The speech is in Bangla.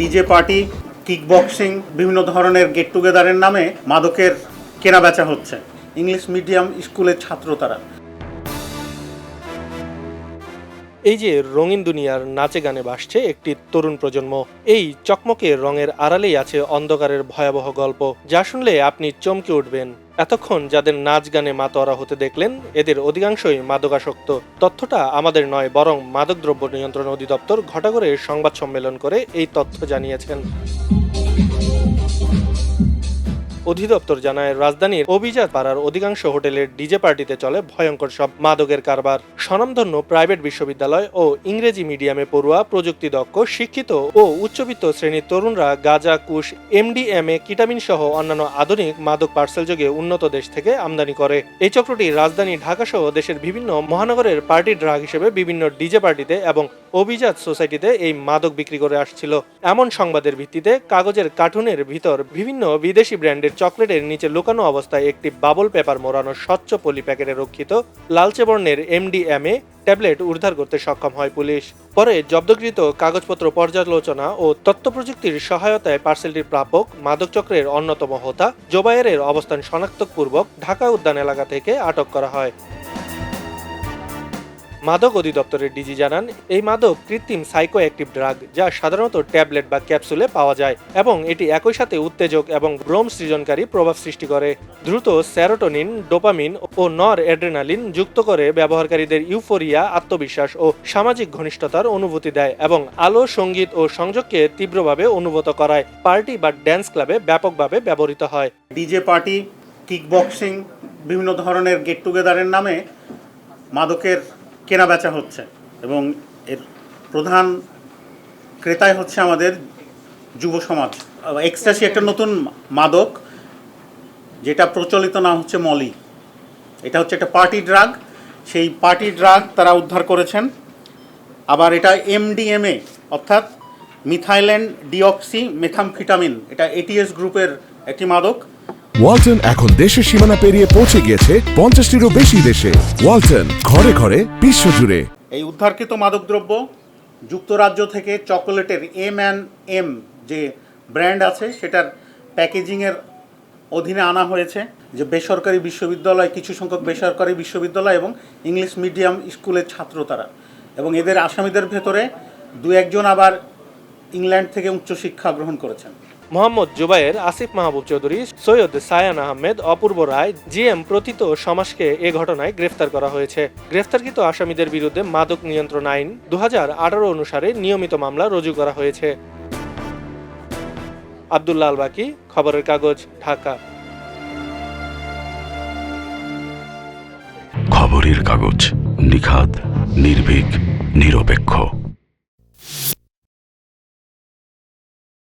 ডিজে পার্টি কিক বক্সিং বিভিন্ন ধরনের গেট টুগেদারের নামে মাদকের কেনা বেচা হচ্ছে। ইংলিশ মিডিয়াম স্কুলের ছাত্র তারা। এই যে রঙিন দুনিয়ার নাচে গানে ভাসছে একটি তরুণ প্রজন্ম, এই চকমকে রঙের আড়ালেই আছে অন্ধকারের ভয়াবহ গল্প। যা শুনলে আপনি চমকে উঠবেন। এতক্ষণ যাদের নাচ গানে মাতোয়ারা হতে দেখলেন, এদের অধিকাংশই মাদকাসক্ত। তথ্যটা আমাদের নয়, বরং মাদকদ্রব্য নিয়ন্ত্রণ অধিদপ্তর ঘটা করে সংবাদ সম্মেলন করে এই তথ্য জানিয়েছেন। অধিদপ্তর জানায়, রাজধানীর অভিজাত পাড়ার অধিকাংশ হোটেলের ডিজে পার্টিতে চলে ভয়ঙ্কর সব মাদকের কারবার। স্বনামধন্য প্রাইভেট বিশ্ববিদ্যালয় ও ইংরেজি মিডিয়ামে পড়ুয়া প্রযুক্তি দক্ষ শিক্ষিত ও উচ্চবিত্ত শ্রেণির তরুণরা গাজা, কুশ এমডিএমএ কিটামিন সহ অন্যান্য আধুনিক মাদক পার্সেল যোগে উন্নত দেশ থেকে আমদানি করে। এই চক্রটি রাজধানী ঢাকা সহ দেশের বিভিন্ন মহানগরের পার্টি ড্রাগ হিসেবে বিভিন্ন ডিজে পার্টিতে এবং অভিজাত সোসাইটিতে এই মাদক বিক্রি করে আসছিল। এমন সংবাদের ভিত্তিতে কাগজের কার্টুনের ভিতর বিভিন্ন বিদেশি ব্র্যান্ডের চকলেটের নিচে লুকানো অবস্থায় একটি বাবল পেপার মোড়ানো স্বচ্ছ পলি প্যাকেটে রক্ষিত লালচে বর্ণের এমডিএমএ ট্যাবলেট উদ্ধার করতে সক্ষম হয় পুলিশ। পরে জব্দকৃত কাগজপত্র পর্যালোচনা ও তথ্য প্রযুক্তির সহায়তায় পার্সেলটির প্রাপক, মাদক চক্রের অন্যতম হোতা, জোবায়েরের অবস্থান শনাক্তপূর্বক ঢাকা উদ্যান এলাকা থেকে আটক করা হয়। মাদক অধিদপ্তরের ডিজি জানান, এই মাদক কৃত্রিম সাইকো অ্যাক্টিভ ড্রাগ যা সাধারণত ট্যাবলেট বা ক্যাপসুলে পাওয়া যায় এবং এটি একই সাথে উত্তেজক এবং ভ্রম সৃজনকারী প্রভাব সৃষ্টি করে। দ্রুত স্যারোটোনিন ডোপামিন ও নর অ্যাড্রেনালিন যুক্ত করে ব্যবহারকারীদের ইউফোরিয়া, আত্মবিশ্বাস ও সামাজিক ঘনিষ্ঠতার অনুভূতি দেয় এবং আলো, সংগীত ও সংযোগকে তীব্রভাবে অনুভূত করায়। পার্টি বা ড্যান্স ক্লাবে ব্যাপকভাবে ব্যবহৃত হয়। ডিজে পার্টি কিক বক্সিং বিভিন্ন ধরনের গেট টুগেদারের নামে মাদকের কেনা বেচা হচ্ছে এবং এর প্রধান ক্রেতাই হচ্ছে আমাদের যুব সমাজ। এক্সট্রাসি একটা নতুন মাদক, যেটা প্রচলিত নাম হচ্ছে মলি। এটা হচ্ছে একটা পার্টি ড্রাগ। সেই পার্টি ড্রাগ তারা উদ্ধার করেছেন। আবার এটা এমডিএমএ, অর্থাৎ মিথাইল্যান্ড ডিঅক্সি মেথামফিটামিন এটা এটিএস গ্রুপের একটি মাদক। ওয়ালটন এখন দেশের সীমানা পেরিয়ে পৌঁছে গিয়েছে পঞ্চাশটিরও বেশি দেশে। ওয়ালটন, ঘরে ঘরে, বিশ্বজুড়ে। এই উদ্ধারকৃত মাদকদ্রব্য যুক্তরাজ্য থেকে চকোলেটের এম অ্যান্ড এম যে ব্র্যান্ড আছে, সেটার প্যাকেজিংয়ের অধীনে আনা হয়েছে। যে বেসরকারি বিশ্ববিদ্যালয়, কিছু সংখ্যক বেসরকারি বিশ্ববিদ্যালয় এবং ইংলিশ মিডিয়াম স্কুলের ছাত্র তারা। এবং এদের আসামিদের ভেতরে দু একজন আবার ইংল্যান্ড থেকে উচ্চশিক্ষা গ্রহণ করেছেন। মোহাম্মদ জুবায়ের আসিফ মাহবুব চৌধুরী, সৈয়দ সায়ান আহমেদ, অপূর্ব রায়, জিএম প্রতীত সমাজকে এ ঘটনায় গ্রেফতার করা হয়েছে। গ্রেফতারকৃত আসামিদের বিরুদ্ধে মাদক নিয়ন্ত্রণ আইন দু হাজার আঠারো অনুসারে নিয়মিত মামলা রুজু করা হয়েছে। আবদুল্লাহ আল বাকি, খবরের কাগজ, ঢাকা। খবরের কাগজ নিখাত নির্ভীক, নিরপেক্ষ।